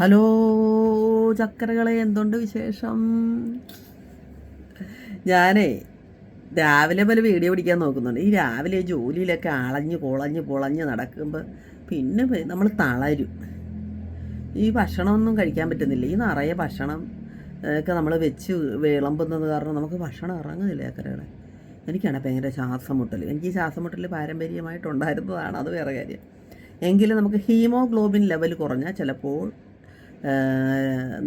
Hello ചക്കരകളെ എന്തുണ്ട് വിശേഷം? ഞാനേ രാവിലെ പോലെ വീഡിയോ പിടിക്കാൻ നോക്കുന്നുണ്ട്. ഈ രാവിലെ ജോലിയിലൊക്കെ അളഞ്ഞ് പൊളഞ്ഞ് പൊളഞ്ഞ് നടക്കുമ്പോൾ പിന്നെ നമ്മൾ തളരും. ഈ ഭക്ഷണമൊന്നും കഴിക്കാൻ പറ്റുന്നില്ല. ഈ നിറയെ ഭക്ഷണം ഒക്കെ നമ്മൾ വെച്ച് വിളമ്പുന്നത് കാരണം നമുക്ക് ഭക്ഷണം ഇറങ്ങുന്നില്ല ചക്കരകളെ. എനിക്കാണ് ഭയങ്കര ശ്വാസം മുട്ടൽ എനിക്ക് ഈ ശ്വാസം മുട്ടൽ പാരമ്പര്യമായിട്ടുണ്ടായിരുന്നതാണ്. അത് വേറെ കാര്യം. എങ്കിലും നമുക്ക് ഹീമോഗ്ലോബിൻ ലെവൽ കുറഞ്ഞാൽ ചിലപ്പോൾ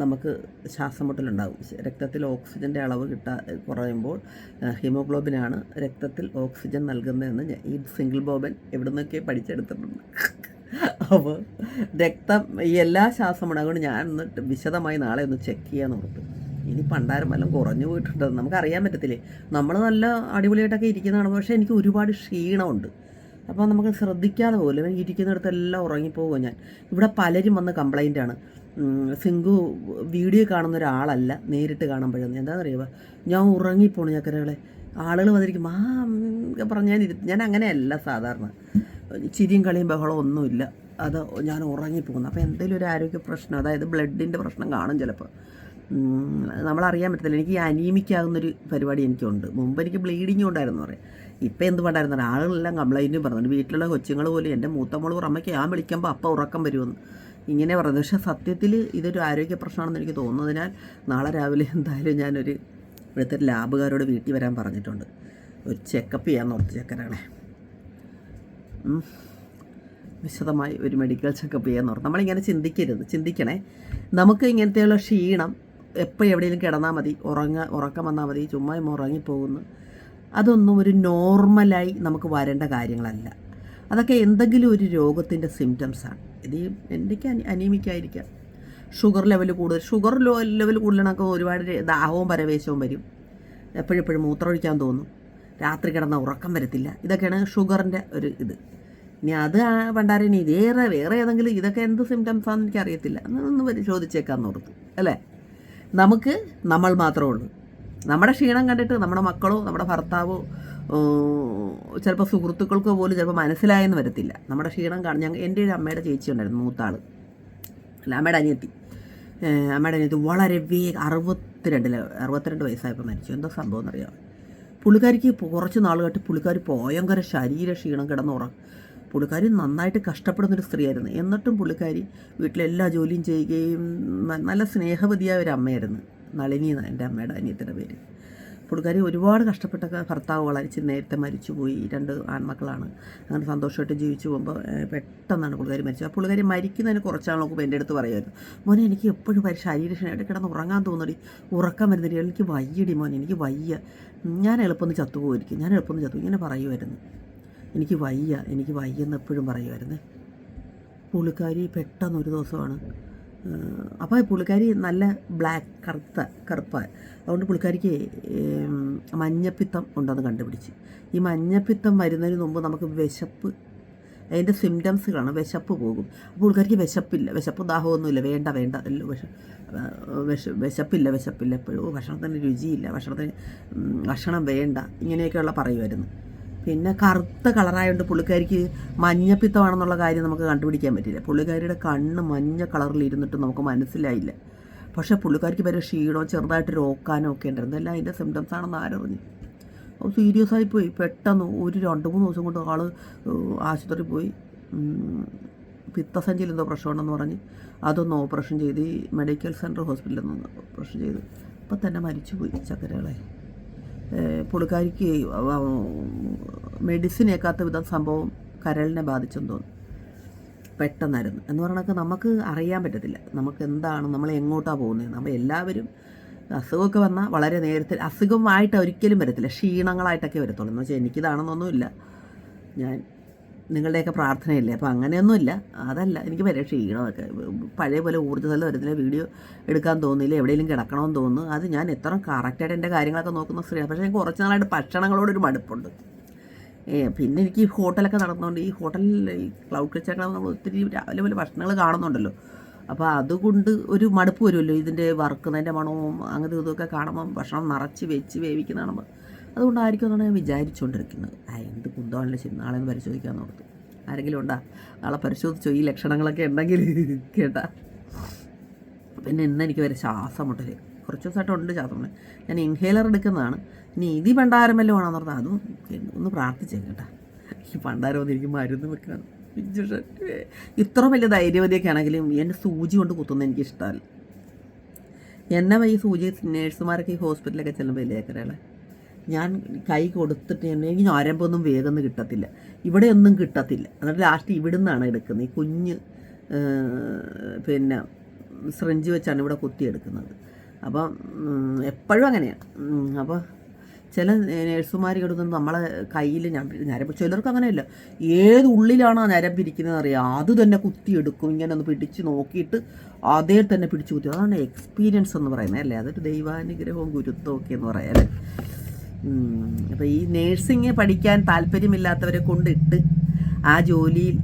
നമുക്ക് ശ്വാസം മുട്ടലുണ്ടാകും രക്തത്തിൽ ഓക്സിജന്റെ അളവ് കിട്ടാ കുറയുമ്പോൾ ഹീമോഗ്ലോബിനാണ് രക്തത്തിൽ ഓക്സിജൻ നൽകുന്നതെന്ന് ഈ സിംഗിൾ ബോബൻ എവിടെ നിന്നൊക്കെ പഠിച്ചെടുത്തിട്ടുണ്ട്. അപ്പോൾ രക്തം ഈ എല്ലാ ശ്വാസം അതുകൊണ്ട് ഞാൻ ഒന്ന് വിശദമായി നാളെ ഒന്ന് ചെക്ക് ചെയ്യാൻ ഓർത്തു. ഇനി പണ്ടാരം വല്ലതും കുറഞ്ഞു നമുക്ക് അറിയാൻ പറ്റത്തില്ലേ? നമ്മൾ നല്ല അടിപൊളിയായിട്ടൊക്കെ ഇരിക്കുന്നതാണ് പക്ഷേ എനിക്ക് ഒരുപാട് ക്ഷീണമുണ്ട്. അപ്പോൾ നമുക്ക് ശ്രദ്ധിക്കാതെ പോലും ഇരിക്കുന്നിടത്തെല്ലാം ഉറങ്ങിപ്പോകും ഞാൻ. ഇവിടെ പലരും വന്ന് കംപ്ലൈന്റ് ആണ്. സിങ്കു വീഡിയോ കാണുന്ന ഒരാളല്ല നേരിട്ട് കാണുമ്പോഴെന്ന്. എന്താണെന്നറിയുക ഞാൻ ഉറങ്ങിപ്പോണു ചക്കരകളെ. ആളുകൾ വന്നിരിക്കും ആ എന്നൊക്കെ പറഞ്ഞാൽ ഇരു ഞാൻ അങ്ങനെയല്ല സാധാരണ. ചിരിയും കളിയും ബഹളവും ഒന്നുമില്ല. അത് ഞാൻ ഉറങ്ങിപ്പോകുന്നു. അപ്പോൾ എന്തെങ്കിലും ഒരു ആരോഗ്യ പ്രശ്നം അതായത് ബ്ലഡിന്റെ പ്രശ്നം കാണും ചിലപ്പോൾ. നമ്മളറിയാൻ പറ്റത്തില്ല. എനിക്ക് അനീമിക്കാകുന്നൊരു പരിപാടി എനിക്കുണ്ട്. മുമ്പ് എനിക്ക് ബ്ലീഡിങ് ഉണ്ടായിരുന്നു പറയാം. ഇപ്പം എന്ത് പണ്ടായിരുന്നു? ആളുകളെല്ലാം കംപ്ലൈന്റും പറഞ്ഞു. വീട്ടിലുള്ള കൊച്ചുങ്ങൾ പോലും എന്റെ മൂത്ത മോൾ അമ്മയ്ക്ക് ഞാൻ വിളിക്കുമ്പോൾ അപ്പം ഉറക്കം വരുമെന്ന്. ഇങ്ങനെ പറയുന്നത് പക്ഷേ സത്യത്തിൽ ഇതൊരു ആരോഗ്യ പ്രശ്നമാണെന്ന് എനിക്ക് തോന്നുന്നതിനാൽ നാളെ രാവിലെ എന്തായാലും ഞാനൊരു ഇവിടുത്തെ ലാബുകാരോട് വീട്ടിൽ വരാൻ പറഞ്ഞിട്ടുണ്ട്. ഒരു ചെക്കപ്പ് ചെയ്യാൻ നോർത്ത് ചെക്കനാണേ. വിശദമായി ഒരു മെഡിക്കൽ ചെക്കപ്പ് ചെയ്യാൻ നോർത്ത് നമ്മളിങ്ങനെ ചിന്തിക്കരുത്. ചിന്തിക്കണേ. നമുക്ക് ഇങ്ങനത്തെയുള്ള ക്ഷീണം എപ്പോൾ എവിടെയെങ്കിലും കിടന്നാൽ മതി. ഉറങ്ങ ഉറക്കം വന്നാൽ മതി. ചുമ്മാ ഉറങ്ങിപ്പോകുന്നു. അതൊന്നും ഒരു നോർമലായി നമുക്ക് വരേണ്ട കാര്യങ്ങളല്ല. അതൊക്കെ എന്തെങ്കിലും ഒരു രോഗത്തിന്റെ സിംറ്റംസാണ് ഇത് എനിക്ക് അനി അനീമിക്കായിരിക്കാം. ഷുഗർ ലെവൽ കൂടുതൽ. ഷുഗർ ലോ ലെവൽ കൂടുതലാണെങ്കിൽ ഒരുപാട് ദാഹവും പരവേശവും വരും. എപ്പോഴെപ്പോഴും മൂത്രമൊഴിക്കാൻ തോന്നും. രാത്രി കിടന്ന ഉറക്കം വരത്തില്ല. ഇതൊക്കെയാണ് ഷുഗറിന്റെ ഒരു ഇത്. ഇനി അത് പണ്ടാരനി വേറെ വേറെ ഏതെങ്കിലും ഇതൊക്കെ എന്ത് സിംറ്റംസ് ആണെന്ന് എനിക്കറിയത്തില്ല. ഒന്ന് പരിശോധിച്ചേക്കാമെന്ന് ഓർത്തു. അല്ലേ? നമുക്ക് നമ്മൾ മാത്രമേ ഉള്ളൂ. നമ്മുടെ ക്ഷീണം കണ്ടിട്ട് നമ്മുടെ മക്കളോ നമ്മുടെ ഭർത്താവോ ചിലപ്പോൾ സുഹൃത്തുക്കൾക്കോ പോലും ചിലപ്പോൾ മനസ്സിലായെന്ന് വരത്തില്ല. നമ്മുടെ ക്ഷീണം കാണും ഞങ്ങൾ എന്റെ ഒരു അമ്മയുടെ ചേച്ചി ഉണ്ടായിരുന്നു മൂത്താൾ അല്ല അമ്മയുടെ അനിയത്തി. അമ്മയുടെ അനിയത്തി വളരെ വേഗം അറുപത്തിരണ്ടിൽ അറുപത്തിരണ്ട് വയസ്സായപ്പോൾ മരിച്ചു. എന്താ സംഭവം എന്നറിയാം? പുള്ളിക്കാരിക്ക് കുറച്ച് നാളുകായിട്ട് പുള്ളിക്കാരി ഭയങ്കര ശരീര ക്ഷീണം കിടന്നുറ പുള്ളിക്കാരി നന്നായിട്ട് കഷ്ടപ്പെടുന്നൊരു സ്ത്രീയായിരുന്നു. എന്നിട്ടും പുള്ളിക്കാരി വീട്ടിലെല്ലാ ജോലിയും ചെയ്യുകയും നല്ല സ്നേഹവതിയായ ഒരു അമ്മയായിരുന്നു. നളിനി എന്റെ അമ്മയുടെ അനിയത്തിന്റെ പേര്. പുള്ളിക്കാരി ഒരുപാട് കഷ്ടപ്പെട്ടൊക്കെ ഭർത്താവ് വളരിച്ച് നേരത്തെ മരിച്ചുപോയി. രണ്ട് ആൺമക്കളാണ്. അങ്ങനെ സന്തോഷമായിട്ട് ജീവിച്ചു പോകുമ്പോൾ പെട്ടെന്നാണ് പുള്ളിക്കാരി മരിച്ചത്. ആ പുള്ളിക്കാരി മരിക്കുന്നതിന് കുറച്ചാൾ നോക്കുമ്പോൾ എന്റെ അടുത്ത് പറയുമായിരുന്നു. മോനെ എനിക്ക് എപ്പോഴും വരെ ശരീരക്ഷണയായിട്ട് കിടന്ന് ഉറങ്ങാൻ തോന്നടി. ഉറക്കം വരുന്നില്ല എനിക്ക് വയ്യടി മോനെ. എനിക്ക് വയ്യ. ഞാൻ എളുപ്പമൊന്ന് ചത്തുപോയിരിക്കും. ഞാൻ എളുപ്പം ചത്തു. ഇങ്ങനെ പറയുമായിരുന്നു. എനിക്ക് വയ്യ. എനിക്ക് വയ്യെന്ന് എപ്പോഴും പറയുമായിരുന്നു. പുള്ളിക്കാരി പെട്ടെന്ന് ഒരു ദിവസമാണ് അപ്പോൾ പുള്ളിക്കാരി നല്ല ബ്ലാക്ക് കറുത്ത കറുപ്പ. അതുകൊണ്ട് പുള്ളിക്കാരിക്ക് മഞ്ഞപ്പിത്തം ഉണ്ടെന്ന് കണ്ടുപിടിച്ച്. ഈ മഞ്ഞപ്പിത്തം വരുന്നതിന് മുമ്പ് നമുക്ക് വിശപ്പ് അതിന്റെ സിംറ്റംസുകളാണ് വിശപ്പ് പോകും. അപ്പോൾ പുള്ളിക്കാരിക്ക് വിശപ്പില്ല. വിശപ്പ് ദാഹമൊന്നുമില്ല. വേണ്ട വേണ്ട. എല്ലാം വിശ വിശ വിശപ്പില്ല വിശപ്പില്ല. എപ്പോഴും ഭക്ഷണത്തിന് രുചിയില്ല. ഭക്ഷണത്തിന് ഭക്ഷണം വേണ്ട. ഇങ്ങനെയൊക്കെയുള്ള പറയുമായിരുന്നു. പിന്നെ കറുത്ത കളറായതുകൊണ്ട് പുള്ളിക്കാരിക്ക് മഞ്ഞപ്പിത്തമാണെന്നുള്ള കാര്യം നമുക്ക് കണ്ടുപിടിക്കാൻ പറ്റില്ല പുള്ളിക്കാരിയുടെ കണ്ണ് മഞ്ഞ കളറിൽ ഇരുന്നിട്ട് നമുക്ക് മനസ്സിലായില്ല. പക്ഷേ പുള്ളിക്കാരിക്ക് വരെ ക്ഷീണോ ചെറുതായിട്ട് രോക്കാനോ ഒക്കെ ഉണ്ടായിരുന്നു എല്ലാം അതിന്റെ സിംറ്റംസ് ആണെന്ന് ആരറിഞ്ഞു സീരിയസ് ആയി പോയി. പെട്ടെന്ന് ഒരു രണ്ട് മൂന്ന് ദിവസം കൊണ്ട് ആൾ ആശുപത്രി പോയി. പിത്തസഞ്ചിയിൽ എന്തോ പ്രശ്നമുണ്ടെന്ന് പറഞ്ഞ് അതൊന്ന് ഓപ്പറേഷൻ ചെയ്ത് മെഡിക്കൽ സെന്റർ ഹോസ്പിറ്റലിൽ നിന്ന് ഓപ്പറേഷൻ ചെയ്ത്. അപ്പം തന്നെ മരിച്ചുപോയി ചക്കരകളെ. ഏഹ് പുള്ളിക്കാരിക്ക് മെഡിസിൻ ഏക്കാത്ത വിധം സംഭവം കരളിനെ ബാധിച്ചെന്ന് തോന്നുന്നു. പെട്ടെന്നായിരുന്നു. എന്ന് പറഞ്ഞൊക്കെ നമുക്ക് അറിയാൻ പറ്റത്തില്ല. നമുക്ക് എന്താണ് നമ്മൾ എങ്ങോട്ടാണ് പോകുന്നത്? നമ്മൾ എല്ലാവരും അസുഖമൊക്കെ വന്നാൽ വളരെ നേരത്തെ അസുഖമായിട്ട് ഒരിക്കലും വരത്തില്ല. ക്ഷീണങ്ങളായിട്ടൊക്കെ വരത്തുള്ളൂ. എന്ന് വെച്ചാൽ എനിക്കിതാണെന്നൊന്നുമില്ല. ഞാൻ നിങ്ങളുടെയൊക്കെ പ്രാർത്ഥനയില്ലേ? അപ്പോൾ അങ്ങനെയൊന്നുമില്ല. അതല്ല എനിക്ക് വരെ ക്ഷീണമൊക്കെ പഴയ പോലെ ഊർജതല വരുന്നില്ല വീഡിയോ എടുക്കാൻ തോന്നിയില്ല. എവിടെയെങ്കിലും കിടക്കണമെന്ന് തോന്നുന്നു. അത് ഞാൻ എത്ര കറക്റ്റായിട്ട് എന്റെ കാര്യങ്ങളൊക്കെ നോക്കുന്ന സ്ത്രീയാണ്. പക്ഷേ എനിക്ക് കുറച്ച് നാളായിട്ട് ഭക്ഷണങ്ങളോടൊരു മടുപ്പുണ്ട്. ഏ, പിന്നെ എനിക്ക് ഈ ഹോട്ടലൊക്കെ നടന്നുകൊണ്ട് ഈ ഹോട്ടലിൽ ഈ ക്ലൗഡ് കിച്ചണൊക്കെ നമ്മൾ ഒത്തിരി രാവിലെ പോലെ ഭക്ഷണങ്ങൾ കാണുന്നുണ്ടല്ലോ. അപ്പോൾ അതുകൊണ്ട് ഒരു മടുപ്പ് വരുമല്ലോ. ഇതിന്റെ വറുക്കുന്നതിന്റെ മണവും അങ്ങനത്തെ ഇതൊക്കെ കാണുമ്പം ഭക്ഷണം നിറച്ച് വെച്ച് വേവിക്കുന്ന കാണുമ്പോൾ അതുകൊണ്ടായിരിക്കും എന്നാണ് ഞാൻ വിചാരിച്ചുകൊണ്ടിരിക്കുന്നത്. ആ എന്ത് കുന്തമാണല്ലോ ശരി നാളെ ഒന്ന് പരിശോധിക്കാൻ ഓർത്ത് ആരെങ്കിലും ഉണ്ടാ? നാളെ പരിശോധിച്ചോ? ഈ ലക്ഷണങ്ങളൊക്കെ ഉണ്ടെങ്കിൽ കേട്ടാ. പിന്നെ ഇന്ന് എനിക്ക് വരെ ശ്വാസം മുട്ടൽ കുറച്ച് ദിവസമായിട്ട് ഉണ്ട് ശ്വാസം മുട്ടൽ ഞാൻ ഇൻഹേലർ എടുക്കുന്നതാണ്. ഇനി ഇതി പണ്ടാരം വല്ലതും ആണെന്ന് പറഞ്ഞാൽ അതും ഒന്ന് പ്രാർത്ഥിച്ചേ കേട്ടാ. ഈ പണ്ടാരം വന്നിരിക്കും മരുന്ന് ഇഞ്ചക്ഷൻ ഇത്ര വലിയ ധൈര്യവതിയൊക്കെ ആണെങ്കിലും എന്റെ സൂചി കൊണ്ട് കുത്തുന്നത് എനിക്കിഷ്ടമല്ല എന്നെ ഈ സൂചി നേഴ്സുമാരൊക്കെ ഈ ഹോസ്പിറ്റലൊക്കെ ചെല്ലുമ്പോൾ ഇല്ലേ ഞാൻ കൈ കൊടുത്തിട്ട് എന്നെ എനിക്ക് ഞരമ്പൊന്നും വേഗം കിട്ടത്തില്ല. ഇവിടെ ഒന്നും കിട്ടത്തില്ല. എന്നിട്ട് ലാസ്റ്റ് ഇവിടുന്നാണ് എടുക്കുന്നത്. ഈ കുഞ്ഞ് പിന്നെ സ്രഞ്ച് വെച്ചാണ് ഇവിടെ കുത്തിയെടുക്കുന്നത്. അപ്പം എപ്പോഴും അങ്ങനെയാണ് അപ്പോൾ ചില നേഴ്സുമാർ നമ്മളെ കയ്യിൽ ഞാൻ ഞരമ്പ് ചിലർക്ക് അങ്ങനെയല്ല. ഏത് ഉള്ളിലാണ് ആ ഞരമ്പ് ഇരിക്കുന്നത് അറിയാം. അത് തന്നെ കുത്തിയെടുക്കും. ഇങ്ങനെ ഒന്ന് പിടിച്ച് നോക്കിയിട്ട് അതേ തന്നെ പിടിച്ച് കുത്തി. അതാണ് എക്സ്പീരിയൻസ് എന്ന് പറയുന്നത് അല്ലേ? അതൊരു ദൈവാനുഗ്രഹവും ഗുരുത്വമൊക്കെ എന്ന് പറയാം അല്ലേ? അപ്പോൾ ഈ നേഴ്സിങ് പഠിക്കാൻ താല്പര്യമില്ലാത്തവരെ കൊണ്ടിട്ട് ആ ജോലിയിൽ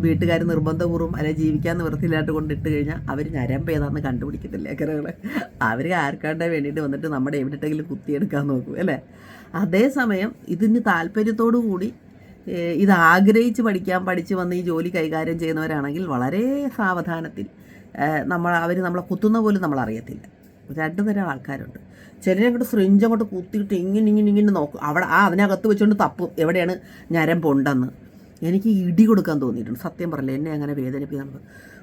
വീട്ടുകാർ നിർബന്ധപൂർവം അല്ലെ ജീവിക്കാൻ നിവൃത്തിയില്ലായിട്ട് കൊണ്ടിട്ട് കഴിഞ്ഞാൽ അവർ ഞരമ്പ് ഏതാണെന്ന് കണ്ടുപിടിക്കത്തില്ല കരകളെ അവർ ആർക്കാണ്ടേ വേണ്ടിയിട്ട് വന്നിട്ട് നമ്മുടെ എവിടെയെങ്കിലും കുത്തിയെടുക്കാൻ നോക്കും അല്ലേ? അതേസമയം ഇതിന് താല്പര്യത്തോടു കൂടി ഇത് ആഗ്രഹിച്ച് പഠിക്കാൻ പഠിച്ച് വന്ന് ഈ ജോലി കൈകാര്യം ചെയ്യുന്നവരാണെങ്കിൽ വളരെ സാവധാനത്തിൽ നമ്മൾ അവർ നമ്മളെ കുത്തുന്ന പോലും നമ്മൾ അറിയത്തില്ല രണ്ട് തരം ആൾക്കാരുണ്ട്. ചിലരെ അങ്ങോട്ട് ഫ്രിഞ്ച് അങ്ങോട്ട് കുത്തിയിട്ട് ഇങ്ങനെ ഇങ്ങനെ ഇങ്ങനെ നോക്കും. അവിടെ ആ അതിനകത്ത് വെച്ചുകൊണ്ട് തപ്പും. എവിടെയാണ് ഞരമ്പുണ്ടെന്ന് എനിക്ക് ഇടി കൊടുക്കാൻ തോന്നിയിട്ടുണ്ട്. സത്യം പറയില്ല എന്നെ അങ്ങനെ വേദനിപ്പിക്കാൻ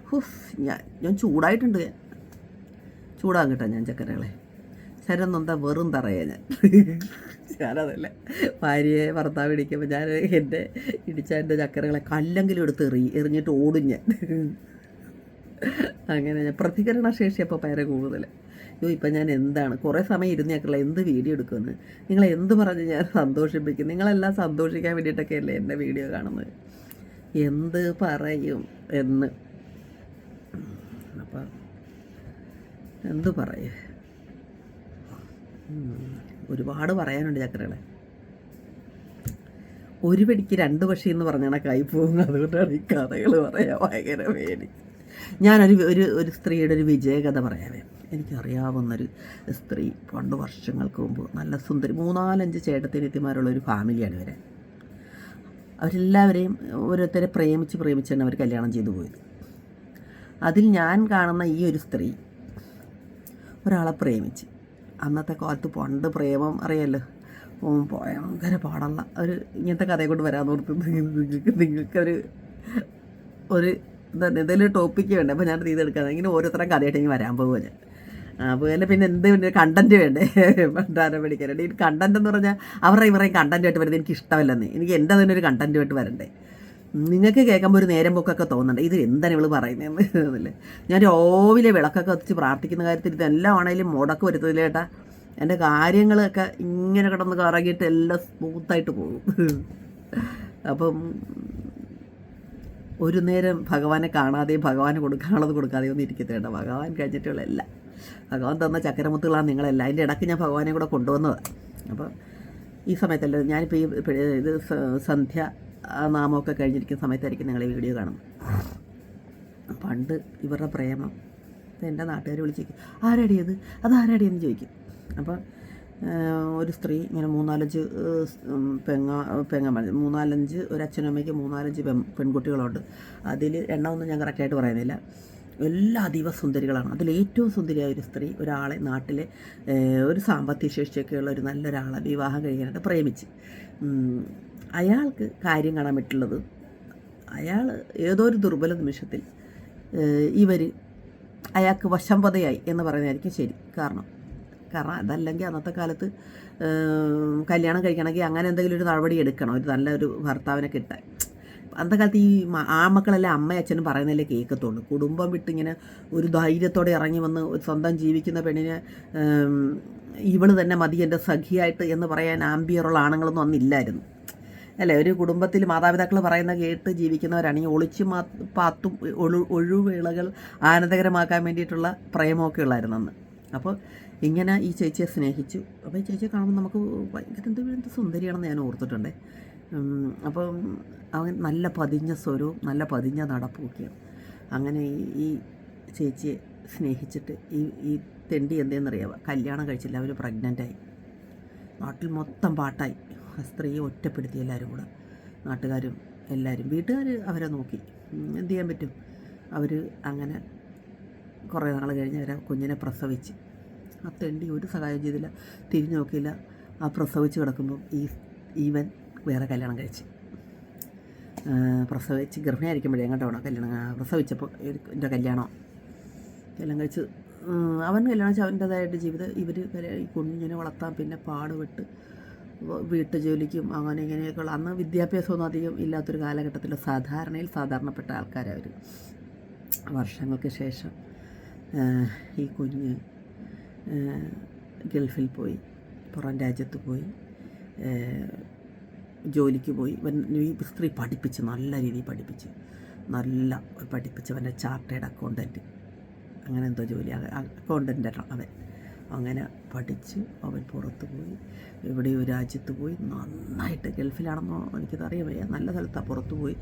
ഹുഫ് ഞാൻ ഞാൻ ചൂടായിട്ടുണ്ട്. ചൂടാകും കിട്ടാൻ ഞാൻ ചക്കരകളെ. ശരം നൊന്താ വെറും തറയാ ഞാൻ. ഞാനതല്ല ഭാര്യയെ ഭർത്താവ് ഇടിക്കുമ്പോൾ ഞാൻ എന്റെ ഇടിച്ച എന്റെ ചക്കരകളെ കല്ലെങ്കിലും എടുത്ത് എറി എറിഞ്ഞിട്ട് ഓടും ഞാൻ. അങ്ങനെ ഞാൻ പ്രതികരണ ശേഷി അപ്പോൾ പേരെ കൂടുതൽ അയ്യോ ഇപ്പം ഞാൻ എന്താണ്? കുറേ സമയം ഇരുന്നേക്കുള്ള എന്ത് വീഡിയോ എടുക്കുമെന്ന്. നിങ്ങൾ എന്ത് പറഞ്ഞ് ഞാൻ സന്തോഷിപ്പിക്കും? നിങ്ങളെല്ലാം സന്തോഷിക്കാൻ വേണ്ടിയിട്ടൊക്കെ അല്ലേ എന്റെ വീഡിയോ കാണുന്നത്? എന്ത് പറയും എന്ന്. അപ്പം എന്ത് പറയും. ഒരുപാട് പറയാനുണ്ട് ചക്കരകളെ. ഒരു പിടിക്ക് രണ്ട് പക്ഷി എന്ന് പറഞ്ഞാണ് കൈ പോകും. അതുകൊണ്ടാണ് ഈ കഥകൾ പറയാൻ ഭയങ്കര പേടി. ഞാനൊരു ഒരു ഒരു സ്ത്രീയുടെ ഒരു വിജയകഥ പറയാവേ. എനിക്കറിയാവുന്നൊരു സ്ത്രീ പണ്ട് വർഷങ്ങൾക്ക് മുമ്പ് നല്ല സുന്ദരി മൂന്നാലഞ്ച് ചേട്ടത്തിനെത്തിമാരുള്ള ഒരു ഫാമിലിയാണ് ഇവരെ. അവരെല്ലാവരെയും ഓരോരുത്തരെ പ്രേമിച്ച് പ്രേമിച്ചാണ് അവർ കല്യാണം ചെയ്തു പോയത്. അതിൽ ഞാൻ കാണുന്ന ഈ ഒരു സ്ത്രീ ഒരാളെ പ്രേമിച്ച്. അന്നത്തെ കാലത്ത് പണ്ട് പ്രേമം അറിയാലോ? ഉം, ഭയങ്കര പാടുള്ള ഒരു ഇങ്ങനത്തെ കഥയെ കൊണ്ട് വരാൻ ഓർത്ത് നിങ്ങൾക്ക് നിങ്ങൾക്കൊരു ഒരു എന്തെങ്കിലും ടോപ്പിക്ക് വേണ്ടേ? അപ്പോൾ ഞാൻ ചെയ്തെടുക്കാം ഇങ്ങനെ ഓരോരുത്തരും കഥയായിട്ട് ഇങ്ങനെ വരാൻ പോകുക ഞാൻ. അപ്പോൾ അല്ല പിന്നെ എന്ത് പിന്നെ കണ്ടന്റ് വേണ്ടേ? ഭണ്ഡാരം പഠിക്കാനായിട്ട് ഈ കണ്ടന്റ് എന്ന് പറഞ്ഞാൽ അവരുടെ ഇവരെയും കണ്ടന്റായിട്ട് വരുന്നത് എനിക്ക് ഇഷ്ടമല്ലെന്ന്. എനിക്ക് എന്റെ തന്നെ ഒരു കണ്ടന്റുമായിട്ട് വരണ്ടേ. നിങ്ങൾക്ക് കേൾക്കുമ്പോൾ ഒരു നേരം പോക്കൊക്കെ തോന്നണ്ട ഇത് എന്താണ് ഇവൾ പറയുന്നതെന്ന് ഞാൻ രാവിലെ വിളക്കൊക്കെ കത്തിച്ച് പ്രാർത്ഥിക്കുന്ന കാര്യത്തിൽ ഇതെല്ലാം ആണെങ്കിലും മുടക്ക് വരുത്തതില്ല ചേട്ടാ എന്റെ കാര്യങ്ങളൊക്കെ ഇങ്ങനെ കിടന്ന് കറങ്ങിയിട്ട് എല്ലാം സ്മൂത്തായിട്ട് പോകും. അപ്പം ഒരു നേരം ഭഗവാനെ കാണാതെയും ഭഗവാന് കൊടുക്കാനുള്ളത് കൊടുക്കാതെയും ഒന്നും ഇരിക്കത്തേണ്ട ഭഗവാൻ കഴിഞ്ഞിട്ടുള്ള എല്ലാം ഭഗവാൻ തന്ന ചക്കരമുത്തുകളാണ് നിങ്ങളെല്ലാം. അതിന്റെ ഇടയ്ക്ക് ഞാൻ ഭഗവാനെ കൂടെ കൊണ്ടുവന്നതാണ് അപ്പോൾ ഈ സമയത്തല്ല ഞാനിപ്പോൾ ഈ ഇത് സന്ധ്യ നാമമൊക്കെ കഴിഞ്ഞിരിക്കുന്ന സമയത്തായിരിക്കും നിങ്ങൾ ഈ വീഡിയോ കാണുന്നത്. പണ്ട് ഇവരുടെ പ്രേമം. എന്റെ നാട്ടുകാർ വിളിച്ചേക്കും ആരാടിയത് അത്? ആരാടിയെന്ന് ചോദിക്കും. അപ്പോൾ ഒരു സ്ത്രീ ഇങ്ങനെ മൂന്നാലഞ്ച് പെങ്ങ പെങ്ങന്മാർ മൂന്നാലഞ്ച് ഒരു അച്ഛനമ്മയ്ക്ക് മൂന്നാലഞ്ച് പെൺ പെൺകുട്ടികളുണ്ട്. അതിൽ എണ്ണമൊന്നും ഞാൻ കറക്റ്റായിട്ട് പറയുന്നില്ല. എല്ലാ അതീവ സുന്ദരികളാണ്. അതിൽ ഏറ്റവും സുന്ദരിയായ ഒരു സ്ത്രീ ഒരാളെ നാട്ടിലെ ഒരു സാമ്പത്തിക ശേഷിയൊക്കെയുള്ള ഒരു നല്ലൊരാളെ വിവാഹം കഴിക്കാനായിട്ട് പ്രേമിച്ച്. അയാൾക്ക് കാര്യം കാണാൻ പറ്റുള്ളത് അയാൾ ഏതോ ഒരു ദുർബല നിമിഷത്തിൽ ഇവർ അയാൾക്ക് വശംപതയായി എന്ന് പറയുന്നതായിരിക്കും ശരി. കാരണം കാരണം അതല്ലെങ്കിൽ അന്നത്തെ കാലത്ത് കല്യാണം കഴിക്കണമെങ്കിൽ അങ്ങനെ എന്തെങ്കിലും ഒരു നടപടി എടുക്കണം. ഒരു നല്ലൊരു ഭർത്താവിനെ കിട്ടാൻ. അന്നത്തെ കാലത്ത് ഈ ആ ആമക്കളെല്ലാം അമ്മയും അച്ഛനും പറയുന്നതല്ലേ കേൾക്കത്തുള്ളൂ. കുടുംബം വിട്ടിങ്ങനെ ഒരു ധൈര്യത്തോടെ ഇറങ്ങി വന്ന് സ്വന്തം ജീവിക്കുന്ന പെണ്ണിനെ ഇവൾ തന്നെ മതി എന്റെ സഖിയായിട്ട് എന്ന് പറയാൻ ആംബിയറുള്ള ആണുങ്ങളൊന്നും അന്നില്ലായിരുന്നു അല്ലേ? ഒരു കുടുംബത്തിൽ മാതാപിതാക്കൾ പറയുന്ന കേട്ട് ജീവിക്കുന്നവരാണെങ്കിൽ ഒളിച്ചു മാ പാത്തും ഒഴു ഒഴിവേളകൾ ആനന്ദകരമാക്കാൻ വേണ്ടിയിട്ടുള്ള പ്രേമമൊക്കെ ഉള്ളായിരുന്നു അന്ന്. അപ്പോൾ ഇങ്ങനെ ഈ ചേച്ചിയെ സ്നേഹിച്ചു. അപ്പോൾ ഈ ചേച്ചിയെ കാണുമ്പോൾ നമുക്ക് ഭയങ്കര എന്ത് എന്ത് സുന്ദരിയാണെന്ന് ഞാൻ ഓർത്തിട്ടുണ്ട്. അപ്പോൾ അപ്പം അവൻ നല്ല പതിഞ്ഞ സ്വരവും നല്ല പതിഞ്ഞ നടപ്പുമൊക്കെയാണ് അങ്ങനെ ഈ- ചേച്ചിയെ സ്നേഹിച്ചിട്ട് ഈ ഈ തെണ്ടി എന്തെന്നറിയാവുക കല്യാണം കഴിച്ചില്ല അവർ പ്രഗ്നന്റായി നാട്ടിൽ മൊത്തം പാട്ടായി. സ്ത്രീയെ ഒറ്റപ്പെടുത്തി എല്ലാവരും കൂടെ. നാട്ടുകാരും എല്ലാവരും വീട്ടുകാർ അവരെ നോക്കി. എന്ത് ചെയ്യാൻ പറ്റും? അവർ അങ്ങനെ കുറേ നാൾ കഴിഞ്ഞ് അവരെ കുഞ്ഞിനെ പ്രസവിച്ച്. ആ ഒരു സഹായം ചെയ്തില്ല. തിരിഞ്ഞു നോക്കിയില്ല. ആ പ്രസവിച്ച് കിടക്കുമ്പം ഈ ഈവൻ വേറെ കല്യാണം കഴിച്ച്. പ്രസവിച്ച് ഗർഭിണിയായിരിക്കുമ്പോഴേ എങ്ങോട്ടാണോ കല്യാണം. പ്രസവിച്ചപ്പോൾ എന്റെ കല്യാണം. കല്യാണം കഴിച്ച് അവൻ കല്യാണം വെച്ചാൽ അവന്റേതായിട്ട് ജീവിതം ഇവർ ഈ കുഞ്ഞിനെ വളർത്താൻ പിന്നെ പാടുപെട്ട് വീട്ടു ജോലിക്കും അങ്ങനെ ഇങ്ങനെയൊക്കെയുള്ള അന്ന് വിദ്യാഭ്യാസമൊന്നും അധികം ഇല്ലാത്തൊരു കാലഘട്ടത്തിൽ സാധാരണയിൽ സാധാരണപ്പെട്ട ആൾക്കാരവർ വർഷങ്ങൾക്ക് ശേഷം ഈ കുഞ്ഞ് ഗൾഫിൽ പോയി പുറം രാജ്യത്ത് പോയി ജോലിക്ക് പോയി. ഈ സ്ത്രീ പഠിപ്പിച്ച് നല്ല രീതിയിൽ പഠിപ്പിച്ച്. നല്ല പഠിപ്പിച്ച് അവന്റെ ചാർട്ടേഡ് അക്കൗണ്ടന്റ്. അങ്ങനെ എന്തോ ജോലി. അക്കൗണ്ടന്റ് അതെ അങ്ങനെ പഠിച്ച് അവൻ പുറത്ത് പോയി. ഒരു രാജ്യത്ത് പോയി. നന്നായിട്ട് ഗൾഫിലാണെന്നോ എനിക്കത് അറിയാൻ വയ്യ. നല്ല സ്ഥലത്താണ് പുറത്ത് പോയി.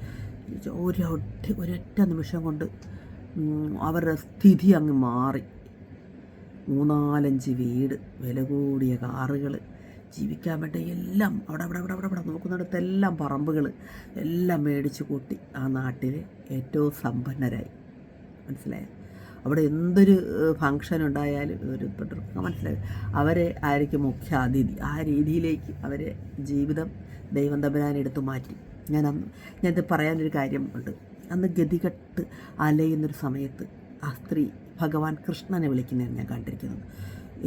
ഒരൊറ്റ ഒരൊറ്റ നിമിഷം കൊണ്ട് അവരുടെ സ്ഥിതി അങ്ങ് മാറി. മൂന്നാലഞ്ച് വീട് വില കൂടിയ കാറുകൾ ജീവിക്കാൻ വേണ്ട എല്ലാം അവിടെ അവിടെ അവിടെ അവിടെ അവിടെ നോക്കുന്നിടത്തെല്ലാം പറമ്പുകൾ എല്ലാം മേടിച്ച് കൂട്ടി ആ നാട്ടിൽ ഏറ്റവും സമ്പന്നരായി. മനസ്സിലായോ? അവിടെ എന്തൊരു ഫങ്ഷൻ ഉണ്ടായാലും ഒരു മനസ്സിലായി. അവരെ ആയിരിക്കും മുഖ്യ അതിഥി. ആ രീതിയിലേക്ക് അവരെ ജീവിതം ദൈവം തമ്പുരാൻ എടുത്തു മാറ്റി. ഞാൻ അന്ന് ഞാനിത് പറയാനൊരു കാര്യമുണ്ട് അന്ന് ഗതികെട്ട് അലയുന്നൊരു സമയത്ത് ആ സ്ത്രീ ഭഗവാൻ കൃഷ്ണനെ വിളിക്കുന്നതാണ് ഞാൻ കണ്ടിരിക്കുന്നത്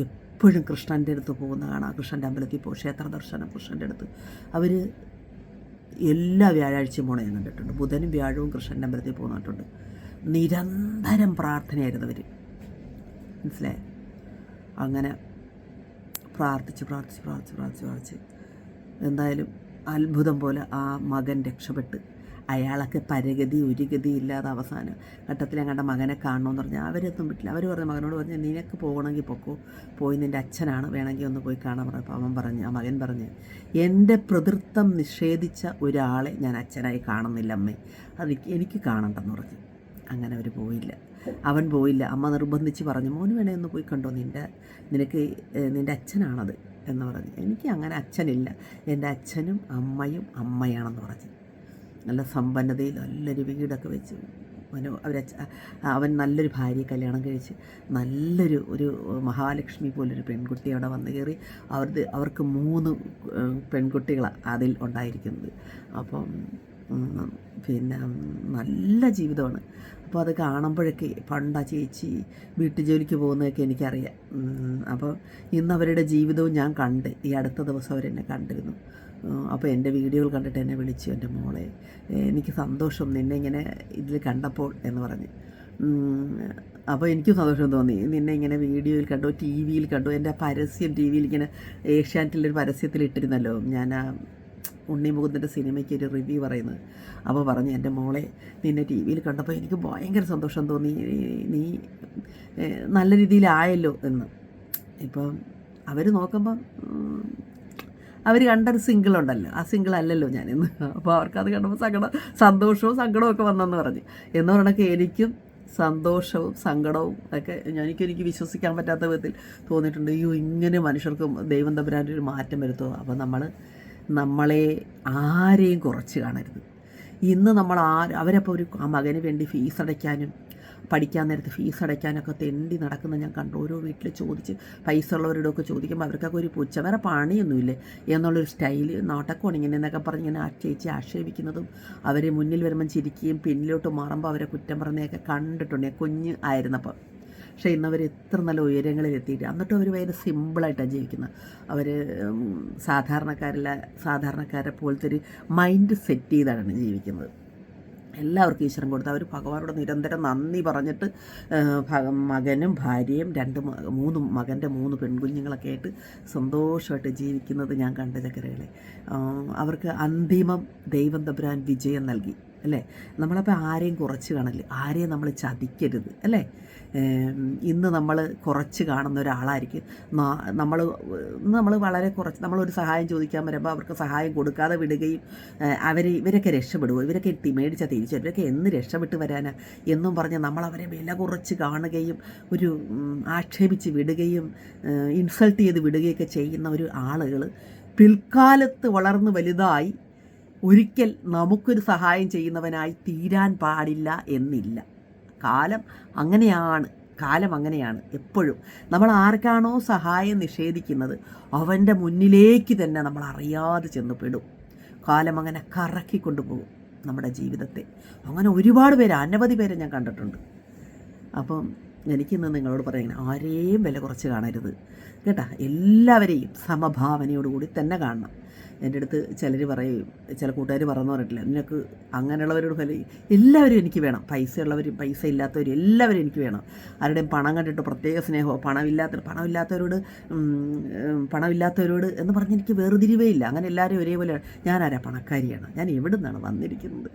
എപ്പോഴും കൃഷ്ണന്റെ അടുത്ത് പോകുന്ന കാണാം. കൃഷ്ണന്റെ അമ്പലത്തിൽ പോകും. ക്ഷേത്ര ദർശനം കൃഷ്ണന്റെ അടുത്ത്. അവർ എല്ലാ വ്യാഴാഴ്ചയും പോണ ഞാൻ കണ്ടിട്ടുണ്ട്. ബുധനും വ്യാഴവും കൃഷ്ണന്റെ അമ്പലത്തിൽ പോകുന്നിട്ടുണ്ട് നിരന്തരം പ്രാർത്ഥനയായിരുന്നു അവർ മനസ്സിലായോ? അങ്ങനെ പ്രാർത്ഥിച്ച് പ്രാർത്ഥിച്ച് പ്രാർത്ഥിച്ച് പ്രാർത്ഥിച്ച് പ്രാർത്ഥിച്ച്. എന്തായാലും അത്ഭുതം പോലെ ആ മകൻ രക്ഷപ്പെട്ട് അയാളൊക്കെ പരഗതി ഒരു ഗതി ഇല്ലാതെ അവസാനം ഘട്ടത്തിൽ ഞങ്ങളുടെ മകനെ കാണണമെന്ന് പറഞ്ഞാൽ അവരൊന്നും വിട്ടില്ല. അവർ പറഞ്ഞ മകനോട് പറഞ്ഞു നിനക്ക് പോകണമെങ്കിൽ പൊക്കോ. പോയി നിന്റെ അച്ഛനാണ്. വേണമെങ്കിൽ ഒന്ന് പോയി കാണാൻ പറഞ്ഞപ്പോൾ അവൻ പറഞ്ഞു ആ മകൻ പറഞ്ഞു എന്റെ പ്രതിർത്ഥം നിഷേധിച്ച ഒരാളെ ഞാൻ അച്ഛനായി കാണുന്നില്ല അമ്മേ. അത് എനിക്ക് കാണണ്ടെന്ന് പറഞ്ഞു. അങ്ങനെ അവർ പോയില്ല. അവൻ പോയില്ല. അമ്മ നിർബന്ധിച്ച് പറഞ്ഞു മോന് വേണേ ഒന്ന് പോയി കണ്ടോ? നിന്റെ നിനക്ക് നിന്റെ അച്ഛനാണത്. എന്ന് പറഞ്ഞു. എനിക്ക് അങ്ങനെ അച്ഛനില്ല. എന്റെ അച്ഛനും അമ്മയും അമ്മയാണെന്ന് പറഞ്ഞു. നല്ല സമ്പന്നതയിൽ നല്ലൊരു വീടൊക്കെ വെച്ച് മനോ അവർ അവൻ നല്ലൊരു ഭാര്യയെ കല്യാണം കഴിച്ച് നല്ലൊരു ഒരു മഹാലക്ഷ്മി പോലൊരു പെൺകുട്ടി അവിടെ വന്നു കയറി അവർക്ക് അവർക്ക് മൂന്ന് പെൺകുട്ടികളാണ് അതിൽ ഉണ്ടായിരിക്കുന്നത്. അപ്പം പിന്നെ നല്ല ജീവിതമാണ്. അപ്പോൾ അത് കാണുമ്പോഴൊക്കെ പണ്ട് ആ ചേച്ചി വീട്ടുജോലിക്ക് പോകുന്നതൊക്കെ എനിക്കറിയാം. അപ്പോൾ ഇന്ന് അവരുടെ ജീവിതവും ഞാൻ കണ്ട് ഈ അടുത്ത ദിവസം അവരെന്നെ കണ്ടിരുന്നു. അപ്പോൾ എന്റെ വീഡിയോകൾ കണ്ടിട്ട് എന്നെ വിളിച്ചു എന്റെ മോളെ എനിക്ക് സന്തോഷം നിന്നെ ഇങ്ങനെ ഇതിൽ കണ്ടപ്പോൾ എന്ന് പറഞ്ഞ്. അപ്പോൾ എനിക്ക് സന്തോഷം തോന്നി. നിന്നെ ഇങ്ങനെ വീഡിയോയിൽ കണ്ടു ടി വിയിൽ കണ്ടു. എന്റെ പരസ്യം ടി വിയിൽ ഇങ്ങനെ ഏഷ്യാനെറ്റിലൊരു പരസ്യത്തിൽ ഇട്ടിരുന്നല്ലോ. ഞാൻ ആ ഉണ്ണി മുകുന്ദന്റെ സിനിമയ്ക്ക് ഒരു റിവ്യൂ പറയുന്നത്. അപ്പോൾ പറഞ്ഞു എന്റെ മോളെ നിന്നെ ടി വിയിൽ കണ്ടപ്പോൾ എനിക്ക് ഭയങ്കര സന്തോഷം തോന്നി. നീ നല്ല രീതിയിലായല്ലോ എന്ന്. ഇപ്പം അവർ നോക്കുമ്പം അവർ കണ്ടൊരു സിംഗിൾ ഉണ്ടല്ലോ. ആ സിംഗിൾ അല്ലല്ലോ ഞാനിന്ന് അപ്പോൾ അവർക്കത് കണ്ടപ്പോൾ സങ്കടം സന്തോഷവും സങ്കടവും ഒക്കെ വന്നെന്ന് പറഞ്ഞു. എന്ന് പറഞ്ഞൊക്കെ എനിക്കും സന്തോഷവും സങ്കടവും ഒക്കെ എനിക്ക് എനിക്ക് വിശ്വസിക്കാൻ പറ്റാത്ത വിധത്തിൽ തോന്നിയിട്ടുണ്ട്. അയ്യോ ഇങ്ങനെ മനുഷ്യർക്കും ദൈവം തമ്പുരാന്റെ ഒരു മാറ്റം വരുത്തുമോ അപ്പോൾ നമ്മൾ നമ്മളെ ആരെയും കുറച്ച് കാണരുത്. ഇന്ന് നമ്മൾ ആ അവരപ്പോൾ ഒരു ആ മകന് വേണ്ടി ഫീസ് അടയ്ക്കാനും പഠിക്കാൻ നേരത്ത് ഫീസ് അടയ്ക്കാനൊക്കെ തെണ്ടി നടക്കുന്ന ഞാൻ കണ്ടു. ഓരോ വീട്ടിൽ ചോദിച്ച് പൈസ ഉള്ളവരോടൊക്കെ ചോദിക്കുമ്പോൾ അവർക്കൊക്കെ ഒരു പുച്ഛം. വേറെ പണിയൊന്നുമില്ലേ എന്നുള്ളൊരു സ്റ്റൈൽ നാട്ടക്കോണ് ഇങ്ങനെ എന്നൊക്കെ പറഞ്ഞ് ഇങ്ങനെ ആ ചേച്ചി ആക്ഷേപിക്കുന്നതും അവർ മുന്നിൽ വരുമ്പം ചിരിക്കുകയും പിന്നിലോട്ട് മാറുമ്പോൾ അവരെ കുറ്റം പറഞ്ഞതൊക്കെ കണ്ടിട്ടുണ്ട്. കുഞ്ഞ് ആയിരുന്നപ്പോൾ പക്ഷേ ഇന്നവർ എത്ര നല്ല ഉയരങ്ങളിൽ എത്തിയിട്ട് എന്നിട്ടും അവർ ഭയങ്കര സിമ്പിളായിട്ടാണ് ജീവിക്കുന്നത്. അവർ സാധാരണക്കാരില്ല സാധാരണക്കാരെ പോലത്തെ ഒരു മൈൻഡ് സെറ്റ് ചെയ്താണ് ജീവിക്കുന്നത്. എല്ലാവർക്കും ഈശ്വരൻ കൊടുത്ത് അവർ ഭഗവാനോട് നിരന്തരം നന്ദി പറഞ്ഞിട്ട് മകനും ഭാര്യയും രണ്ട് മൂന്ന് മകന്റെ മൂന്ന് പെൺകുഞ്ഞുങ്ങളൊക്കെ ആയിട്ട് സന്തോഷമായിട്ട് ജീവിക്കുന്നത് ഞാൻ കണ്ട ചക്കരകളെ. അവർക്ക് അന്തിമം ദൈവം തമ്പുരാൻ വിജയം നൽകി അല്ലേ? നമ്മളപ്പോൾ ആരെയും കുറച്ച് കാണല്ലേ? ആരെയും നമ്മൾ ചതിക്കരുത് അല്ലേ? ഇന്ന് നമ്മൾ കുറച്ച് കാണുന്ന ഒരാളായിരിക്കും. നമ്മൾ നമ്മൾ വളരെ കുറച്ച് നമ്മളൊരു സഹായം ചോദിക്കാൻ വരുമ്പോൾ അവർക്ക് സഹായം കൊടുക്കാതെ വിടുകയും അവർ ഇവരൊക്കെ രക്ഷപ്പെടുമോ ഇവരൊക്കെ എത്തി മേടിച്ചാൽ തിരിച്ചു വരും. ഇവരൊക്കെ എന്ന് രക്ഷപ്പെട്ട് വരാനാ? എന്നും പറഞ്ഞ് നമ്മൾ അവരെ വില കുറച്ച് കാണുകയും ഒരു ആക്ഷേപിച്ച് വിടുകയും ഇൻസൾട്ട് ചെയ്ത് വിടുകയൊക്കെ ചെയ്യുന്ന ഒരു ആളുകൾ പിൽക്കാലത്ത് വളർന്ന് വലുതായി ഒരിക്കൽ നമുക്കൊരു സഹായം ചെയ്യുന്നവനായി തീരാൻ പാടില്ല എന്നില്ല. കാലം അങ്ങനെയാണ് കാലം അങ്ങനെയാണ് എപ്പോഴും. നമ്മൾ ആർക്കാണോ സഹായം നിഷേധിക്കുന്നത് അവന്റെ മുന്നിലേക്ക് തന്നെ നമ്മൾ അറിയാതെ ചെന്ന് പെടും. കാലം അങ്ങനെ കറക്കി കൊണ്ടുപോകും നമ്മുടെ ജീവിതത്തെ. അങ്ങനെ ഒരുപാട് പേര് അനവധി പേരെ ഞാൻ കണ്ടിട്ടുണ്ട്. അപ്പം എനിക്കിന്ന് നിങ്ങളോട് പറയുന്നത് ആരെയും വില കുറച്ച് കാണരുത്. കേട്ടാ എല്ലാവരെയും സമഭാവനയോടുകൂടി തന്നെ കാണണം. എന്റെ അടുത്ത് ചിലർ പറയും ചില കൂട്ടുകാർ പറഞ്ഞു പറഞ്ഞിട്ടില്ല. നിനക്ക് അങ്ങനെയുള്ളവരോട് വില എല്ലാവരും എനിക്ക് വേണം. പൈസ ഉള്ളവരും പൈസ ഇല്ലാത്തവരും എല്ലാവരും എനിക്ക് വേണം. ആരുടെയും പണം കണ്ടിട്ട് പ്രത്യേക സ്നേഹമോ പണമില്ലാത്ത പണമില്ലാത്തവരോട് പണമില്ലാത്തവരോട് എന്ന് പറഞ്ഞ് എനിക്ക് വേർതിരിവേ ഇല്ല. അങ്ങനെ എല്ലാവരും ഒരേപോലെ ഞാനാരാ പണക്കാരിയാണ്. ഞാൻ എവിടെ നിന്നാണ് വന്നിരിക്കുന്നത്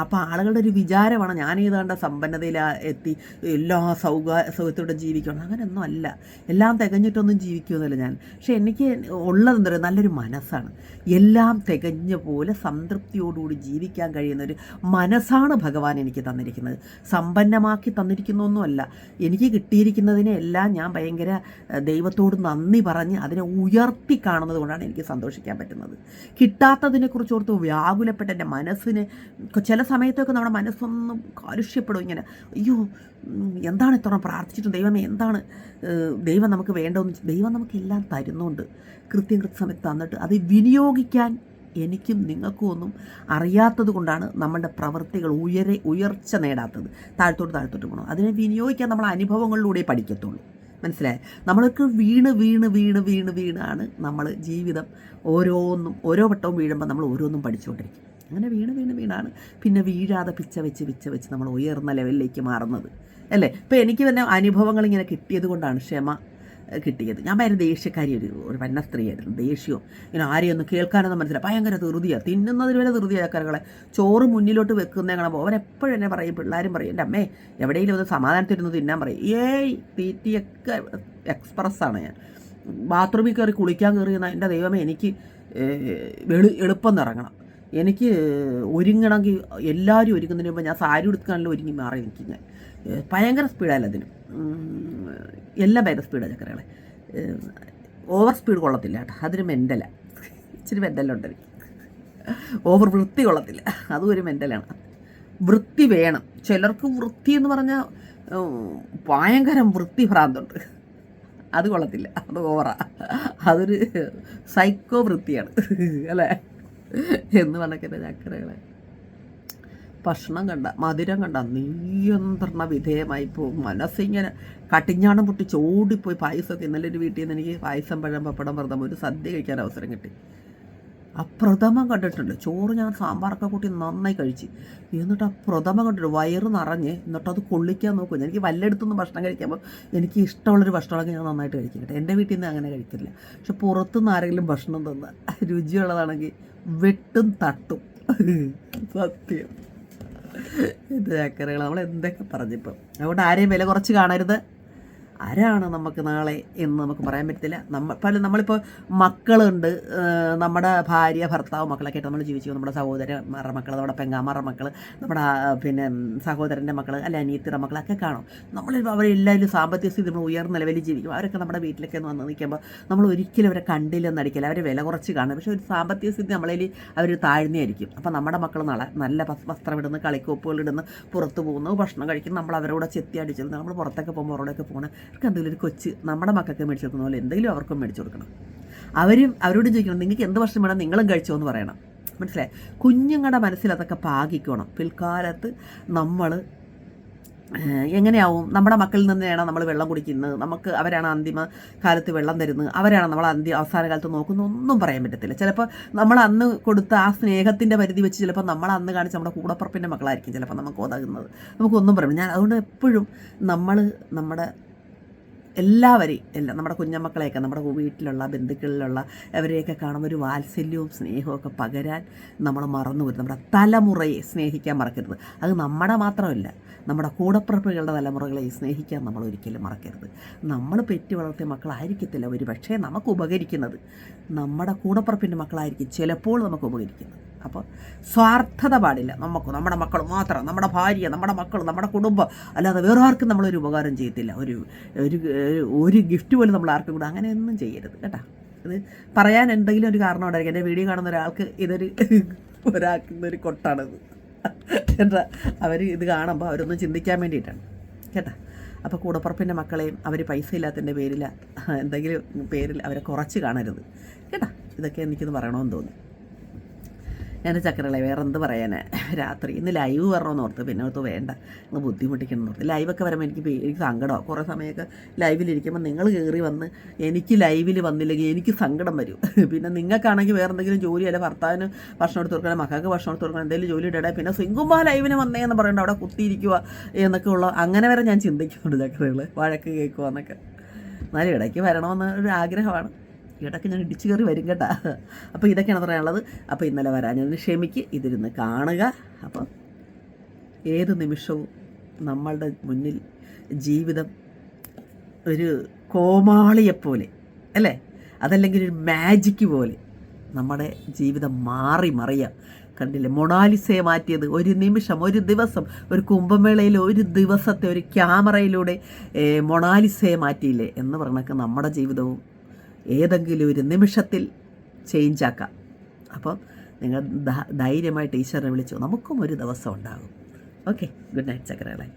അപ്പോൾ ആളുകളുടെ ഒരു വിചാരമാണ് ഞാൻ ഏതാണ്ട് സമ്പന്നതയിൽ എത്തി എല്ലാ സൗക സുഖത്തോടെ ജീവിക്കണം. അങ്ങനെയൊന്നും അല്ല. എല്ലാം തികഞ്ഞിട്ടൊന്നും ജീവിക്കുമെന്നല്ല ഞാൻ. പക്ഷേ എനിക്ക് ഉള്ളത് എന്താ നല്ലൊരു മനസ്സാണ്. എല്ലാം തികഞ്ഞ പോലെ സംതൃപ്തിയോടുകൂടി ജീവിക്കാൻ കഴിയുന്ന ഒരു മനസ്സാണ് ഭഗവാൻ എനിക്ക് തന്നിരിക്കുന്നത്. സമ്പന്നമാക്കി തന്നിരിക്കുന്നൊന്നുമല്ല. എനിക്ക് കിട്ടിയിരിക്കുന്നതിനെ എല്ലാം ഞാൻ ഭയങ്കര ദൈവത്തോട് നന്ദി പറഞ്ഞ് അതിനെ ഉയർത്തി കാണുന്നത് കൊണ്ടാണ് എനിക്ക് സന്തോഷിക്കാൻ പറ്റുന്നത്. കിട്ടാത്തതിനെക്കുറിച്ച് ഓർത്ത് വ്യാകുലപ്പെട്ട എന്റെ മനസ്സിന് ചില സമയത്തൊക്കെ നമ്മുടെ മനസ്സൊന്നും കാലുഷ്യപ്പെടും ഇങ്ങനെ അയ്യോ എന്താണ് ഇത്ര പ്രാർത്ഥിച്ചിട്ടും ദൈവമേ എന്താണ് ദൈവം നമുക്ക് വേണ്ടതെന്ന് ദൈവം നമുക്കെല്ലാം തരുന്നുണ്ട്. കൃത്യം കൃത്യസമയത്ത് തന്നിട്ട് അത് വിനിയോഗിക്കാൻ എനിക്കും നിങ്ങൾക്കും ഒന്നും അറിയാത്തത് കൊണ്ടാണ് നമ്മളുടെ പ്രവൃത്തികൾ ഉയരെ ഉയർച്ച നേടാത്തത്. താഴ്ത്തോട്ട് താഴ്ത്തോട്ട് പോകണം. അതിനെ വിനിയോഗിക്കാൻ നമ്മൾ അനുഭവങ്ങളിലൂടെ പഠിക്കത്തുള്ളൂ. മനസ്സിലായി? നമ്മൾക്ക് വീണ് വീണ് വീണ് വീണ് വീണാണ് നമ്മൾ ജീവിതം ഓരോന്നും ഓരോ വട്ടവും വീഴുമ്പോൾ നമ്മൾ ഓരോന്നും പഠിച്ചുകൊണ്ടിരിക്കും. അങ്ങനെ വീണ് വീണ് വീണാണ്. പിന്നെ വീഴാതെ പിച്ച വെച്ച് പിച്ച വെച്ച് നമ്മൾ ഉയർന്ന ലെവലിലേക്ക് മാറുന്നത്. അല്ലേ? ഇപ്പോൾ എനിക്ക് തന്നെ അനുഭവങ്ങൾ ഇങ്ങനെ കിട്ടിയത് കൊണ്ടാണ് ക്ഷമ കിട്ടിയത്. ഞാൻ ഭയങ്കര ദേഷ്യക്കാരി ഒരു ഒരു വന്ന സ്ത്രീയായിരുന്നു ദേഷ്യവും ഇങ്ങനെ ആരെയൊന്നും കേൾക്കാനൊന്നും മനസ്സിലായി ഭയങ്കര ധൃതിയാണ് തിന്നുന്നതിന് വരെ ധൃതിയാണ് ചക്കരകളെ ചോറ് മുന്നിലോട്ട് വെക്കുന്ന കാണുമ്പോൾ അവരെപ്പോഴും എന്നെ പറയും പിള്ളേരും പറയും എന്റെ അമ്മേ എവിടെയെങ്കിലും ഒന്ന് സമാധാനത്തിരുന്ന് തിന്നാൻ പറയും. ഏയ് തീറ്റിയൊക്കെ എക്സ്പ്രസ്സാണ് ഞാൻ. ബാത്റൂമിൽ കയറി കുളിക്കാൻ കയറിയെന്നാൽ എന്റെ ദൈവമേ എനിക്ക് എളുപ്പം നിറങ്ങണം. എനിക്ക് ഒരുങ്ങണമെങ്കിൽ എല്ലാവരും ഒരുങ്ങുന്നതിന് മുമ്പ് ഞാൻ സാരി ഉടുക്കാനുള്ള ഒരുങ്ങി മാറി നിൽക്കുന്നത് ഭയങ്കര സ്പീഡായാലും അതിന്. എല്ലാം ഭയങ്കര സ്പീഡാണ് ചക്കരകളെ. ഓവർ സ്പീഡ് കൊള്ളത്തില്ല കേട്ടോ. അതിന് മെന്റല. ഇച്ചിരി മെന്റലുണ്ട് എനിക്ക്. ഓവർ വൃത്തി കൊള്ളത്തില്ല. അതും ഒരു മെന്റലാണ്. വൃത്തി വേണം. ചിലർക്ക് വൃത്തി എന്ന് പറഞ്ഞാൽ ഭയങ്കര വൃത്തി ഭ്രാന്തുണ്ട്. അത് കൊള്ളത്തില്ല. അത് ഓവറാ. അതൊരു സൈക്കോ വൃത്തിയാണ്. അല്ലേ? എന്ന് പറഞ്ഞൊക്കെ ചക്കരകളെ. ഭക്ഷണം കണ്ട മധുരം കണ്ട നിയന്ത്രണ വിധേയമായി പോകും. മനസ്സിങ്ങനെ കട്ടിഞ്ഞാണം പൊട്ടിച്ച് ഓടിപ്പോയി പായസമൊക്കെ ഇന്നലെ ഒരു വീട്ടിൽ നിന്ന് എനിക്ക് പായസം പഴം പപ്പടം പ്രഥമം ഒരു സദ്യ കഴിക്കാൻ അവസരം കിട്ടി. ആ പ്രഥമം കണ്ടിട്ടുണ്ട്. ചോറ് ഞാൻ സാമ്പാറൊക്കെ കൂട്ടി നന്നായി കഴിച്ച്. എന്നിട്ട് ആ പ്രഥമം കണ്ടിട്ട് വയറ് നിറഞ്ഞ് എന്നിട്ട് അത് കൊള്ളിക്കാൻ നോക്കും എനിക്ക് വല്ലയിടത്തുനിന്ന് ഭക്ഷണം കഴിക്കുമ്പോൾ എനിക്ക് ഇഷ്ടമുള്ളൊരു ഭക്ഷണമൊക്കെ ഞാൻ നന്നായിട്ട് കഴിക്കും കേട്ടോ. എന്റെ വീട്ടിൽ നിന്ന് അങ്ങനെ കഴിക്കില്ല പക്ഷെ പുറത്തുനിന്ന് ആരെങ്കിലും ഭക്ഷണം തന്ന രുചിയുള്ളതാണെങ്കിൽ വെട്ടും തട്ടും. സത്യം. ഇത് ചക്കരകൾ നമ്മൾ എന്തൊക്കെ പറഞ്ഞിപ്പം. അതുകൊണ്ട് ആരെയും വില കുറച്ച് കാണരുത്. ആരാണ് നമുക്ക് നാളെ എന്ന് നമുക്ക് പറയാൻ പറ്റത്തില്ല. നമ്മൾ പല നമ്മളിപ്പോൾ മക്കളുണ്ട്. നമ്മുടെ ഭാര്യ ഭർത്താവ് മക്കളൊക്കെ ആയിട്ട് നമ്മൾ ജീവിച്ചു നമ്മുടെ സഹോദരന്മാരുടെ മക്കൾ നമ്മുടെ പെങ്ങാമാരുടെ മക്കൾ നമ്മുടെ പിന്നെ സഹോദരന്റെ മക്കൾ അല്ലെ അനിയത്തിയുടെ മക്കളൊക്കെ കാണും. നമ്മൾ അവരെല്ലാവരും സാമ്പത്തിക സ്ഥിതി നമ്മൾ ഉയർന്ന നിലവിൽ ജീവിക്കും. അവരൊക്കെ നമ്മുടെ വീട്ടിലൊക്കെ വന്ന് നിൽക്കുമ്പോൾ നമ്മൾ ഒരിക്കലും അവരെ കണ്ടില്ലെന്ന് അടിക്കില്ല അവരെ വില കുറച്ച് കാണും. പക്ഷേ ഒരു സാമ്പത്തിക സ്ഥിതി നമ്മളിൽ അവർ താഴ്ന്നയായിരിക്കും അപ്പോൾ നമ്മുടെ മക്കൾ നാളെ നല്ല വസ്- വസ്ത്രം ഇടുന്നു കളിക്കോപ്പുകൾ ഇടുന്നു പുറത്ത് പോകുന്നു ഭക്ഷണം കഴിക്കുന്നു. നമ്മൾ അവരോട് ചെത്തി അടിച്ചിരുന്നു നമ്മൾ പുറത്തൊക്കെ പോകുമ്പോൾ അവരോടൊക്കെ പോകണം അവർക്ക് എന്തെങ്കിലും ഒരു കൊച്ച് നമ്മുടെ മക്കൾക്ക് മേടിച്ചു കൊടുക്കുന്ന പോലെ എന്തെങ്കിലും അവർക്കും മേടിച്ചു കൊടുക്കണം. അവരും അവരോട് ചോദിക്കണം നിങ്ങൾക്ക് എന്ത് ഭക്ഷണം വേണം? നിങ്ങളും കഴിച്ചോ? എന്ന് പറയണം. മനസ്സിലായി? കുഞ്ഞുങ്ങളുടെ മനസ്സിൽ അതൊക്കെ പാകിക്കണം. പിൽക്കാലത്ത് നമ്മൾ എങ്ങനെയാവും? നമ്മുടെ മക്കളിൽ നിന്നെയാണ് നമ്മൾ വെള്ളം കുടിക്കുന്നത്? നമുക്ക് അവരാണ് അന്തിമ കാലത്ത് വെള്ളം തരുന്നത്. അവരാണ് നമ്മൾ അന്ത്യ അവസാന കാലത്ത് നോക്കുന്നത്? ഒന്നും പറയാൻ പറ്റത്തില്ല. ചിലപ്പോൾ നമ്മൾ അന്ന് കൊടുത്ത ആ സ്നേഹത്തിന്റെ പരിധി വെച്ച് ചിലപ്പോൾ നമ്മൾ അന്ന് കാണിച്ച നമ്മുടെ കൂടപ്പുറപ്പിന്റെ മക്കളായിരിക്കും ചിലപ്പോൾ നമുക്ക് ഉതകുന്നത് നമുക്കൊന്നും പറയാം ഞാൻ അതുകൊണ്ട് എപ്പോഴും നമ്മൾ നമ്മുടെ എല്ലാവരെയും എല്ലാം നമ്മുടെ കുഞ്ഞമ്മക്കളെയൊക്കെ നമ്മുടെ വീട്ടിലുള്ള ബന്ധുക്കളിലുള്ള അവരെയൊക്കെ കാണുമ്പോൾ ഒരു വാത്സല്യവും സ്നേഹവും പകരാൻ നമ്മൾ മറന്നു വരും നമ്മുടെ തലമുറയെ സ്നേഹിക്കാൻ മറക്കരുത്. അത് നമ്മുടെ മാത്രമല്ല നമ്മുടെ കൂടപ്പിറപ്പുകളുടെ തലമുറകളെ സ്നേഹിക്കാൻ നമ്മൾ ഒരിക്കലും മറക്കരുത്. നമ്മൾ പെറ്റി വളർത്തിയ മക്കളായിരിക്കത്തില്ല ഒരു പക്ഷേ നമുക്ക് ഉപകരിക്കുന്നത്. നമ്മുടെ കൂടപ്പിറപ്പിന്റെ മക്കളായിരിക്കും ചിലപ്പോൾ നമുക്ക് ഉപകരിക്കുന്നത്. അപ്പോൾ സ്വാർത്ഥത പാടില്ല നമുക്ക് നമ്മുടെ മക്കൾ മാത്രം നമ്മുടെ ഭാര്യ നമ്മുടെ മക്കൾ നമ്മുടെ കുടുംബം. അല്ലാതെ വേറെ ആർക്കും നമ്മളൊരു ഉപകാരം ചെയ്യത്തില്ല. ഒരു ഒരു ഒരു ഗിഫ്റ്റ് പോലും നമ്മൾ ആർക്കും കൂടെ അങ്ങനെയൊന്നും ചെയ്യരുത് കേട്ടോ. ഇത് പറയാൻ എന്തെങ്കിലും ഒരു കാരണം ഉണ്ടായിരിക്കും. എന്റെ വീഡിയോ കാണുന്ന ഒരാൾക്ക് ഇതൊരു ഒരാൾക്കുന്ന ഒരു കൊട്ടാണിത് കേട്ടാ? അവർ ഇത് കാണുമ്പോൾ അവരൊന്നും ചിന്തിക്കാൻ വേണ്ടിയിട്ടാണ്. കേട്ടോ? അപ്പോൾ കൂടപ്പുറപ്പിന്റെ മക്കളെയും അവർ പൈസ ഇല്ലാത്തതിന്റെ പേരിൽ എന്തെങ്കിലും പേരിൽ അവരെ കുറച്ച് കാണരുത്. കേട്ടോ? ഇതൊക്കെ എനിക്കൊന്ന് പറയണമെന്ന് തോന്നി. ഞാൻ ചക്കരളെ വേറെ എന്ത് പറയാനാ? രാത്രി ഇന്ന് ലൈവ് വരണമെന്ന് ഓർത്ത് പിന്നെ ഓർത്ത് വേണ്ട ഒന്ന് ബുദ്ധിമുട്ടിക്കണം എന്ന് ഓർത്ത് ലൈവൊക്കെ വരുമ്പോൾ എനിക്ക് എനിക്ക് സങ്കടമാണ് കുറേ സമയമൊക്കെ ലൈവിലിരിക്കുമ്പോൾ നിങ്ങൾ കയറി വന്ന് എനിക്ക് ലൈവിൽ വന്നില്ലെങ്കിൽ എനിക്ക് സങ്കടം വരും. പിന്നെ നിങ്ങൾക്കാണെങ്കിൽ വേറെ എന്തെങ്കിലും ജോലി അല്ല ഭർത്താവിന് ഭക്ഷണം എടുത്ത് കൊടുക്കണം മക്കൾക്ക് ഭക്ഷണം എടുത്ത് കൊടുക്കണം എന്തെങ്കിലും ജോലി ഇടേ പിന്നെ സിംഗുമ്പ ലൈവിന് വന്നേ എന്ന് പറയണ്ട അവിടെ കുത്തിയിരിക്കുക എന്നൊക്കെ ഉള്ള അങ്ങനെ വരെ ഞാൻ ചിന്തിക്കുന്നുണ്ട് ചക്കരകൾ വഴക്ക് കേൾക്കുക എന്നൊക്കെ എന്നാലും ഇടയ്ക്ക് വരണമെന്ന് ഒരു ആഗ്രഹമാണ്. ഇടയ്ക്ക് ഞാൻ ഇടിച്ചു കയറി വരും കേട്ടാ. അപ്പോൾ ഇതൊക്കെയാണ് പറയാനുള്ളത് അപ്പോൾ ഇന്നലെ വരാഞ്ഞതിന് ക്ഷമിക്ക്. ഇതിരുന്ന് കാണുക. അപ്പോൾ ഏത് നിമിഷവും നമ്മളുടെ മുന്നിൽ ജീവിതം ഒരു കോമാളിയെപ്പോലെ അല്ലേ? അതല്ലെങ്കിൽ ഒരു മാജിക്ക് പോലെ നമ്മുടെ ജീവിതം മാറി മറിയാം. കണ്ടില്ലേ? മൊണാലിസയെ മാറ്റിയത് ഒരു നിമിഷം ഒരു ദിവസം. ഒരു കുംഭമേളയിൽ ഒരു ദിവസത്തെ ഒരു ക്യാമറയിലൂടെ മൊണാലിസയെ മാറ്റിയില്ലേ എന്ന് പറഞ്ഞൊക്കെ നമ്മുടെ ജീവിതവും ഏതെങ്കിലും ഒരു നിമിഷത്തിൽ ചേഞ്ച് ആക്കാം. അപ്പോൾ നിങ്ങൾ ധൈര്യമായി ധൈര്യമായിട്ട് ഈശ്വരനെ വിളിച്ചു. നമുക്കും ഒരു ദിവസം ഉണ്ടാകും. Okay good night ചക്കരകളെ